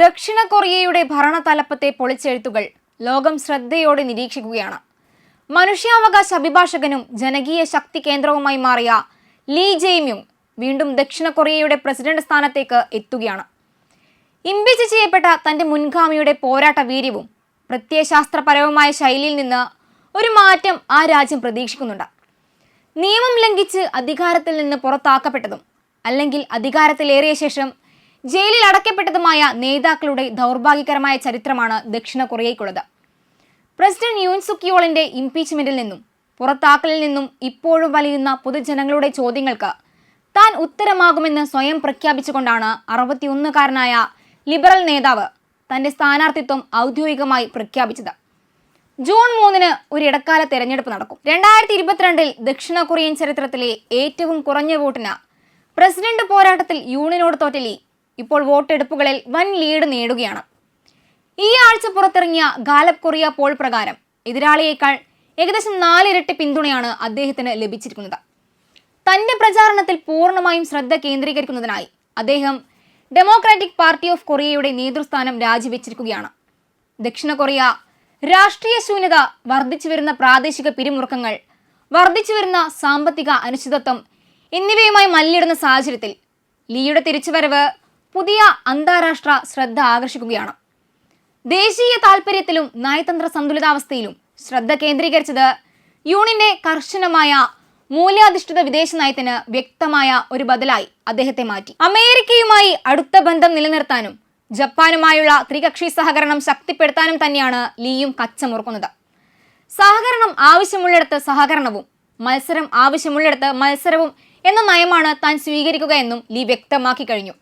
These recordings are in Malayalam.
ദക്ഷിണ കൊറിയയുടെ ഭരണതലപ്പത്തെ പൊളിച്ചെഴുത്തുകൾ ലോകം ശ്രദ്ധയോടെ നിരീക്ഷിക്കുകയാണ്. മനുഷ്യാവകാശ അഭിഭാഷകനും ജനകീയ ശക്തി കേന്ദ്രവുമായി മാറിയ ലീ ജെയ്മ്യുങ് വീണ്ടും ദക്ഷിണ കൊറിയയുടെ പ്രസിഡന്റ് സ്ഥാനത്തേക്ക് എത്തുകയാണ്. ഇംപീച്ച് ചെയ്യപ്പെട്ട തന്റെ മുൻഗാമിയുടെ പോരാട്ട വീര്യവും പ്രത്യയശാസ്ത്രപരവുമായ ശൈലിയിൽ നിന്ന് ഒരു മാറ്റം ആ രാജ്യം പ്രതീക്ഷിക്കുന്നുണ്ട്. നിയമം ലംഘിച്ച് അധികാരത്തിൽ നിന്ന് പുറത്താക്കപ്പെട്ടതും അല്ലെങ്കിൽ അധികാരത്തിലേറിയ ശേഷം ജയിലിൽ അടക്കപ്പെട്ടതുമായ നേതാക്കളുടെ ദൗർഭാഗ്യകരമായ ചരിത്രമാണ് ദക്ഷിണ കൊറിയയ്ക്കുള്ളത്. പ്രസിഡന്റ് യൂൻ സുക്കിയോളിന്റെ ഇംപീച്ച്മെന്റിൽ നിന്നും പുറത്താക്കലിൽ നിന്നും ഇപ്പോഴും വലിയുന്ന പൊതുജനങ്ങളുടെ ചോദ്യങ്ങൾക്ക് താൻ ഉത്തരമാകുമെന്ന് സ്വയം പ്രഖ്യാപിച്ചുകൊണ്ടാണ് അറുപത്തിയൊന്നുകാരനായ ലിബറൽ നേതാവ് തന്റെ സ്ഥാനാർത്ഥിത്വം ഔദ്യോഗികമായി പ്രഖ്യാപിച്ചത്. ജൂൺ മൂന്നിന് ഒരു ഇടക്കാല തെരഞ്ഞെടുപ്പ് നടക്കും. രണ്ടായിരത്തി ഇരുപത്തിരണ്ടിൽ ദക്ഷിണ കൊറിയൻ ചരിത്രത്തിലെ ഏറ്റവും കുറഞ്ഞ വോട്ടിന് പ്രസിഡന്റ് പോരാട്ടത്തിൽ യൂണിനോട് തോറ്റ ലീ ഇപ്പോൾ വോട്ടെടുപ്പുകളിൽ വൻ ലീഡ് നേടുകയാണ്. ഈ ആഴ്ച പുറത്തിറങ്ങിയ ഗാലപ് കൊറിയ പോൾ പ്രകാരം എതിരാളിയേക്കാൾ ഏകദേശം നാലിരട്ടി പിന്തുണയാണ് അദ്ദേഹത്തിന് ലഭിച്ചിരിക്കുന്നത്. തന്റെ പ്രചാരണത്തിൽ പൂർണമായും ശ്രദ്ധ കേന്ദ്രീകരിക്കുന്നതിനായി അദ്ദേഹം ഡെമോക്രാറ്റിക് പാർട്ടി ഓഫ് കൊറിയയുടെ നേതൃസ്ഥാനം രാജിവെച്ചിരിക്കുകയാണ്. ദക്ഷിണ കൊറിയ രാഷ്ട്രീയ ശൂന്യത വർദ്ധിച്ചു വരുന്ന പ്രാദേശിക പിരിമുറുക്കങ്ങൾ വർദ്ധിച്ചു വരുന്ന സാമ്പത്തിക അനിശ്ചിതത്വം എന്നിവയുമായി മല്ലിടുന്ന സാഹചര്യത്തിൽ ലീയുടെ തിരിച്ചുവരവ് പുതിയ അന്താരാഷ്ട്ര ശ്രദ്ധ ആകർഷിക്കുകയാണ്. ദേശീയ താൽപര്യത്തിലും നയതന്ത്ര സന്തുലിതാവസ്ഥയിലും ശ്രദ്ധ കേന്ദ്രീകരിച്ചത് യൂണിന്റെ കർശനമായ മൂല്യാധിഷ്ഠിത വിദേശ നയത്തിന് വ്യക്തമായ ഒരു ബദലായി അദ്ദേഹത്തെ മാറ്റി. അമേരിക്കയുമായി അടുത്ത ബന്ധം നിലനിർത്താനും ജപ്പാനുമായുള്ള ത്രികക്ഷി സഹകരണം ശക്തിപ്പെടുത്താനും തന്നെയാണ് ലീയും കച്ചമുറുക്കുന്നത് സഹകരണം ആവശ്യമുള്ളിടത്ത് സഹകരണവും മത്സരം ആവശ്യമുള്ളിടത്ത് മത്സരവും എന്ന നയമാണ് താൻ സ്വീകരിക്കുക എന്നും ലീ വ്യക്തമാക്കി കഴിഞ്ഞു.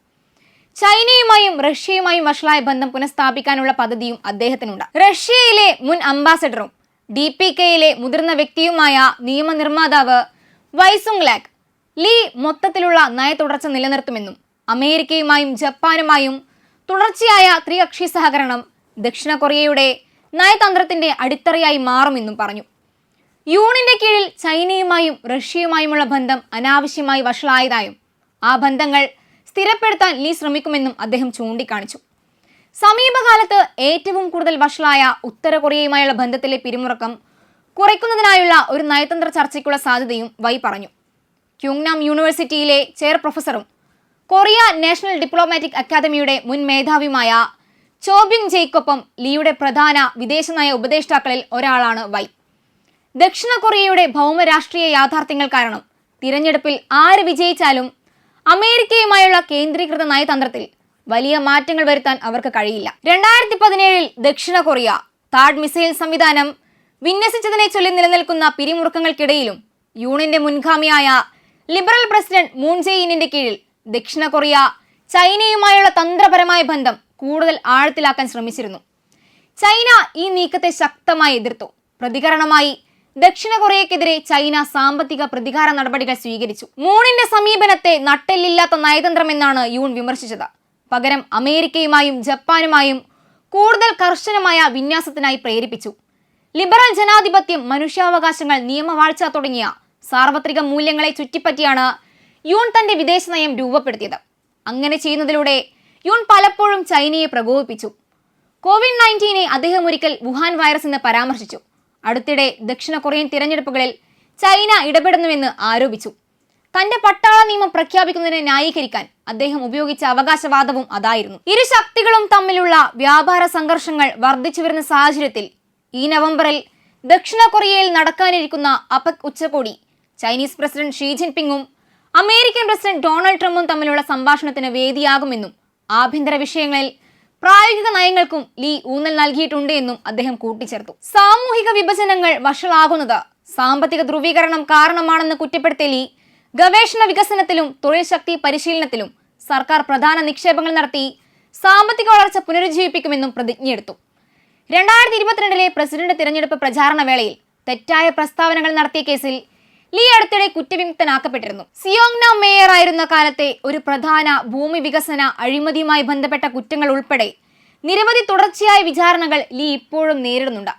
ചൈനയുമായും റഷ്യയുമായും വഷളായ ബന്ധം പുനഃസ്ഥാപിക്കാനുള്ള പദ്ധതിയും അദ്ദേഹത്തിനുണ്ട്. റഷ്യയിലെ മുൻ അംബാസഡറും ഡി പി കെയിലെ മുതിർന്ന വ്യക്തിയുമായ നിയമനിർമ്മാതാവ് വൈസുങ് ലാക് ലീ മൊത്തത്തിലുള്ള നയതുടർച്ച നിലനിർത്തുമെന്നും അമേരിക്കയുമായും ജപ്പാനുമായും തുടർച്ചയായ ത്രികക്ഷി സഹകരണം ദക്ഷിണ കൊറിയയുടെ നയതന്ത്രത്തിന്റെ അടിത്തറയായി മാറുമെന്നും പറഞ്ഞു. യൂണിന്റെ കീഴിൽ ചൈനയുമായും റഷ്യയുമായുമുള്ള ബന്ധം അനാവശ്യമായി വഷളായതായും ആ ബന്ധങ്ങൾ സ്ഥിരപ്പെടുത്താൻ ലീ ശ്രമിക്കുമെന്നും അദ്ദേഹം ചൂണ്ടിക്കാണിച്ചു. സമീപകാലത്ത് ഏറ്റവും കൂടുതൽ വഷളായ ഉത്തര കൊറിയയുമായുള്ള ബന്ധത്തിലെ പിരിമുറക്കം കുറയ്ക്കുന്നതിനായുള്ള ഒരു നയതന്ത്ര ചർച്ചയ്ക്കുള്ള സാധ്യതയും വൈ പറഞ്ഞു. ക്യൂങ്നാം യൂണിവേഴ്സിറ്റിയിലെ ചെയർ പ്രൊഫസറും കൊറിയ നാഷണൽ ഡിപ്ലോമാറ്റിക് അക്കാദമിയുടെ മുൻ മേധാവിയുമായ ചോബിങ് ജെയ്ക്കൊപ്പം ലീയുടെ പ്രധാന വിദേശനയ ഉപദേഷ്ടാക്കളിൽ ഒരാളാണ് വൈ. ദക്ഷിണ കൊറിയയുടെ ഭൗമരാഷ്ട്രീയ യാഥാർത്ഥ്യങ്ങൾ കാരണം തിരഞ്ഞെടുപ്പിൽ ആര് വിജയിച്ചാലും അമേരിക്കയുമായുള്ള കേന്ദ്രീകൃത നയതന്ത്രത്തിൽ വലിയ മാറ്റങ്ങൾ വരുത്താൻ അവർക്ക് കഴിയില്ല. രണ്ടായിരത്തി പതിനേഴിൽ ദക്ഷിണ കൊറിയ താഡ് മിസൈൽ സംവിധാനം വിന്യസിച്ചതിനെ ചൊല്ലി നിലനിൽക്കുന്ന പിരിമുറുക്കങ്ങൾക്കിടയിലും യൂണിന്റെ മുൻഗാമിയായ ലിബറൽ പ്രസിഡന്റ് മൂൺ ജെയിനിന്റെ കീഴിൽ ദക്ഷിണ കൊറിയ ചൈനയുമായുള്ള തന്ത്രപരമായ ബന്ധം കൂടുതൽ ആഴത്തിലാക്കാൻ ശ്രമിച്ചിരുന്നു. ചൈന ഈ നീക്കത്തെ ശക്തമായി എതിർത്തു. പ്രതികരണമായി ദക്ഷിണ കൊറിയക്കെതിരെ ചൈന സാമ്പത്തിക പ്രതികാര നടപടികൾ സ്വീകരിച്ചു. മൂണിന്റെ സമീപനത്തെ നട്ടെല്ലില്ലാത്ത നയതന്ത്രമെന്നാണ് യൂൺ വിമർശിച്ചത്. പകരം അമേരിക്കയുമായും ജപ്പാനുമായും കൂടുതൽ കർശനമായ വിന്യാസത്തിനായി പ്രേരിപ്പിച്ചു. ലിബറൽ ജനാധിപത്യം മനുഷ്യാവകാശങ്ങൾ നിയമവാഴ്ച തുടങ്ങിയ സാർവത്രിക മൂല്യങ്ങളെ ചുറ്റിപ്പറ്റിയാണ് യൂൺ തന്റെ വിദേശ നയം രൂപപ്പെടുത്തിയത്. അങ്ങനെ ചെയ്യുന്നതിലൂടെ യൂൺ പലപ്പോഴും ചൈനയെ പ്രകോപിപ്പിച്ചു. കോവിഡ് നയന്റീനെ അദ്ദേഹം ഒരിക്കൽ വുഹാൻ വൈറസ് എന്ന് പരാമർശിച്ചു. അടുത്തിടെ ദക്ഷിണ കൊറിയൻ തിരഞ്ഞെടുപ്പുകളിൽ ചൈന ഇടപെടുന്നുവെന്ന് ആരോപിച്ചു. തന്റെ പട്ടാള നിയമം പ്രഖ്യാപിക്കുന്നതിനെ ന്യായീകരിക്കാൻ അദ്ദേഹം ഉപയോഗിച്ച അവകാശവാദവും അതായിരുന്നു. ഇരു ശക്തികളും തമ്മിലുള്ള വ്യാപാര സംഘർഷങ്ങൾ വർദ്ധിച്ചു വരുന്ന സാഹചര്യത്തിൽ ഈ നവംബറിൽ ദക്ഷിണ കൊറിയയിൽ നടക്കാനിരിക്കുന്ന അപക് ഉച്ചകോടി ചൈനീസ് പ്രസിഡന്റ് ഷീ ജിൻപിങ്ങും അമേരിക്കൻ പ്രസിഡന്റ് ഡൊണാൾഡ് ട്രംപും തമ്മിലുള്ള സംഭാഷണത്തിന് വേദിയാകുമെന്നും ആഭ്യന്തര വിഷയങ്ങളിൽ പ്രായോഗിക നയങ്ങൾക്കും ലീ ഊന്നൽ നൽകിയിട്ടുണ്ട് എന്നും അദ്ദേഹം കൂട്ടിച്ചേർത്തു. സാമൂഹിക വിഭജനങ്ങൾ വഷളാകുന്നത് സാമ്പത്തിക ധ്രുവീകരണം കാരണമാണെന്ന് കുറ്റപ്പെടുത്തിയ ലീ ഗവേഷണ വികസനത്തിലും തൊഴിൽ ശക്തി പരിശീലനത്തിലും സർക്കാർ പ്രധാന നിക്ഷേപങ്ങൾ നടത്തി സാമ്പത്തിക വളർച്ച പുനരുജ്ജീവിപ്പിക്കുമെന്നും പ്രതിജ്ഞയെടുത്തു. രണ്ടായിരത്തി ഇരുപത്തിരണ്ടിലെ പ്രസിഡന്റ് തിരഞ്ഞെടുപ്പ് പ്രചാരണ വേളയിൽ തെറ്റായ പ്രസ്താവനകൾ നടത്തിയ കേസിൽ ലീ അടുത്തിടെ കുറ്റവിമുക്തനാക്കപ്പെട്ടിരുന്നു. സിയോങ്ന മേയർ ആയിരുന്ന കാലത്തെ ഒരു പ്രധാന ഭൂമി വികസന അഴിമതിയുമായി ബന്ധപ്പെട്ട കുറ്റങ്ങൾ ഉൾപ്പെടെ നിരവധി തുടർച്ചയായ വിചാരണകൾ ലീ ഇപ്പോഴും നേരിടുന്നുണ്ട്.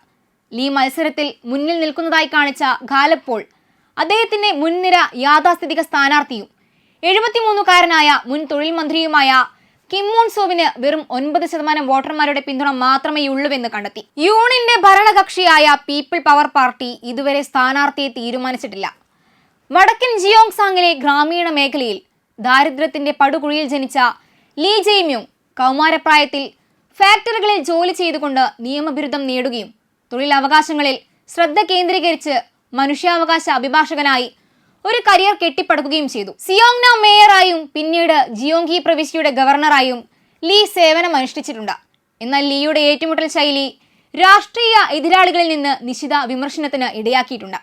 ലീ മത്സരത്തിൽ മുന്നിൽ നിൽക്കുന്നതായി കാണിച്ച ഗാലപ്പോൾ അദ്ദേഹത്തിന്റെ മുൻനിര യാഥാസ്ഥിതിക സ്ഥാനാർത്ഥിയും എഴുപത്തിമൂന്നുകാരനായ മുൻ തൊഴിൽ മന്ത്രിയുമായ കിം സോവിന് വെറും ഒൻപത് ശതമാനം വോട്ടർമാരുടെ പിന്തുണ മാത്രമേ ഉള്ളൂവെന്ന് കണ്ടെത്തി. യൂണിന്റെ ഭരണകക്ഷിയായ പീപ്പിൾ പവർ പാർട്ടി ഇതുവരെ സ്ഥാനാർത്ഥിയെ തീരുമാനിച്ചിട്ടില്ല. വടക്കൻ ജിയോങ് സാങ്ങിലെ ഗ്രാമീണ മേഖലയിൽ ദാരിദ്ര്യത്തിന്റെ പടുകുഴിയിൽ ജനിച്ച ലീ ജെയ്മ്യൂങ് കൗമാരപ്രായത്തിൽ ഫാക്ടറികളിൽ ജോലി ചെയ്തുകൊണ്ട് നിയമബിരുദം നേടുകയും തൊഴിലവകാശങ്ങളിൽ ശ്രദ്ധ കേന്ദ്രീകരിച്ച് മനുഷ്യാവകാശ അഭിഭാഷകനായി ഒരു കരിയർ കെട്ടിപ്പടുക്കുകയും ചെയ്തു. സിയോങ്ന മേയറായും പിന്നീട് ജിയോങ്കി പ്രവിശ്യയുടെ ഗവർണറായും ലീ സേവനം അനുഷ്ഠിച്ചിട്ടുണ്ട്. എന്നാൽ ലീയുടെ ഏറ്റുമുട്ടൽ ശൈലി രാഷ്ട്രീയ എതിരാളികളിൽ നിന്ന് നിശിത വിമർശനത്തിന് ഇടയാക്കിയിട്ടുണ്ട്.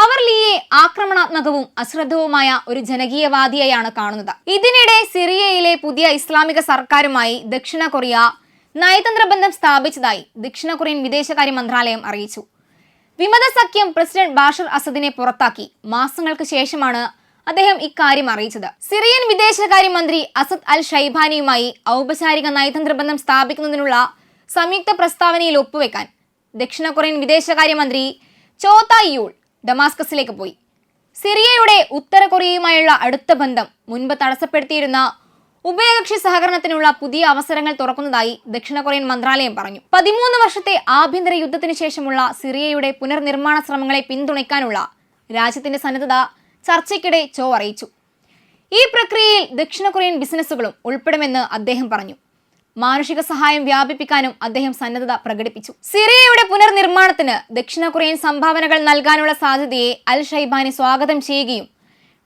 അവർ ലീയെ ആക്രമണാത്മകവും അശ്രദ്ധവുമായ ഒരു ജനകീയവാദിയായാണ് കാണുന്നത്. ഇതിനിടെ സിറിയയിലെ പുതിയ ഇസ്ലാമിക സർക്കാരുമായി ദക്ഷിണ കൊറിയ നയതന്ത്ര ബന്ധം സ്ഥാപിച്ചതായി ദക്ഷിണ കൊറിയൻ വിദേശകാര്യ മന്ത്രാലയം അറിയിച്ചു. വിമത സഖ്യം പ്രസിഡന്റ് ബാഷർ അസദിനെ പുറത്താക്കി. മാസങ്ങൾക്ക് ശേഷമാണ് അദ്ദേഹം ഇക്കാര്യം അറിയിച്ചത്. സിറിയൻ വിദേശകാര്യമന്ത്രി അസദ് അൽ ഷൈബാനിയുമായി ഔപചാരിക നയതന്ത്ര ബന്ധം സ്ഥാപിക്കുന്നതിനുള്ള സംയുക്ത പ്രസ്താവനയിൽ ഒപ്പുവെക്കാൻ ദക്ഷിണ കൊറിയൻ വിദേശകാര്യമന്ത്രി ചോതായിയൂൾ ഡമാസ്കസിലേക്ക് പോയി. സിറിയയുടെ ഉത്തര കൊറിയയുമായുള്ള അടുത്ത ബന്ധം മുൻപ് തടസ്സപ്പെടുത്തിയിരുന്ന ഉഭയകക്ഷി സഹകരണത്തിനുള്ള പുതിയ അവസരങ്ങൾ തുറക്കുന്നതായി ദക്ഷിണ കൊറിയൻ മന്ത്രാലയം പറഞ്ഞു. പതിമൂന്ന് വർഷത്തെ ആഭ്യന്തര യുദ്ധത്തിന് ശേഷമുള്ള സിറിയയുടെ പുനർനിർമ്മാണ ശ്രമങ്ങളെ പിന്തുണയ്ക്കാനുള്ള രാജ്യത്തിന്റെ സന്നദ്ധത ചർച്ചയ്ക്കിടെ ചോ അറിയിച്ചു ഈ പ്രക്രിയയിൽ ദക്ഷിണ കൊറിയൻ ബിസിനസ്സുകളും ഉൾപ്പെടുമെന്ന് അദ്ദേഹം പറഞ്ഞു. മാനുഷിക സഹായം വ്യാപിപ്പിക്കാനും അദ്ദേഹം സന്നദ്ധത പ്രകടിപ്പിച്ചു. സിറിയയുടെ പുനർനിർമ്മാണത്തിന് ദക്ഷിണ കൊറിയൻ സംഭാവനകൾ നൽകാനുള്ള സാധ്യതയെ അൽ ഷൈബാനി സ്വാഗതം ചെയ്യുകയും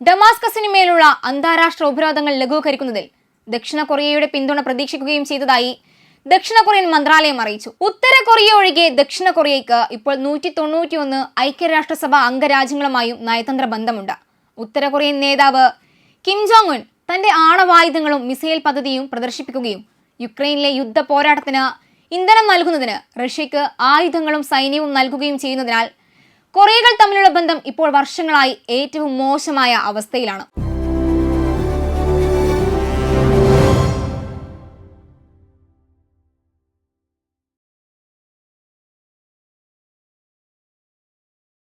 ഡമാസ്കസിന് മേലുള്ള അന്താരാഷ്ട്ര ഉപരോധങ്ങൾ ലഘൂകരിക്കുന്നതിൽ ദക്ഷിണ കൊറിയയുടെ പിന്തുണ പ്രതീക്ഷിക്കുകയും ചെയ്തതായി ദക്ഷിണ കൊറിയൻ മന്ത്രാലയം അറിയിച്ചു. ഉത്തര കൊറിയ ഒഴികെ ദക്ഷിണ കൊറിയയ്ക്ക് ഇപ്പോൾ നൂറ്റി തൊണ്ണൂറ്റിയൊന്ന് ഐക്യരാഷ്ട്രസഭ അംഗരാജ്യങ്ങളുമായും നയതന്ത്ര ബന്ധമുണ്ട്. ഉത്തര കൊറിയൻ നേതാവ് കിം ജോങ് ഉൻ തന്റെ ആണവായുധങ്ങളും മിസൈൽ പദ്ധതിയും പ്രദർശിപ്പിക്കുകയും യുക്രൈനിലെ യുദ്ധ പോരാട്ടത്തിന് ഇന്ധനം നൽകുന്നതിന് റഷ്യക്ക് ആയുധങ്ങളും സൈന്യവും നൽകുകയും ചെയ്യുന്നതിനാൽ കൊറിയകൾ തമ്മിലുള്ള ബന്ധം ഇപ്പോൾ വർഷങ്ങളായി ഏറ്റവും മോശമായ അവസ്ഥയിലാണ്.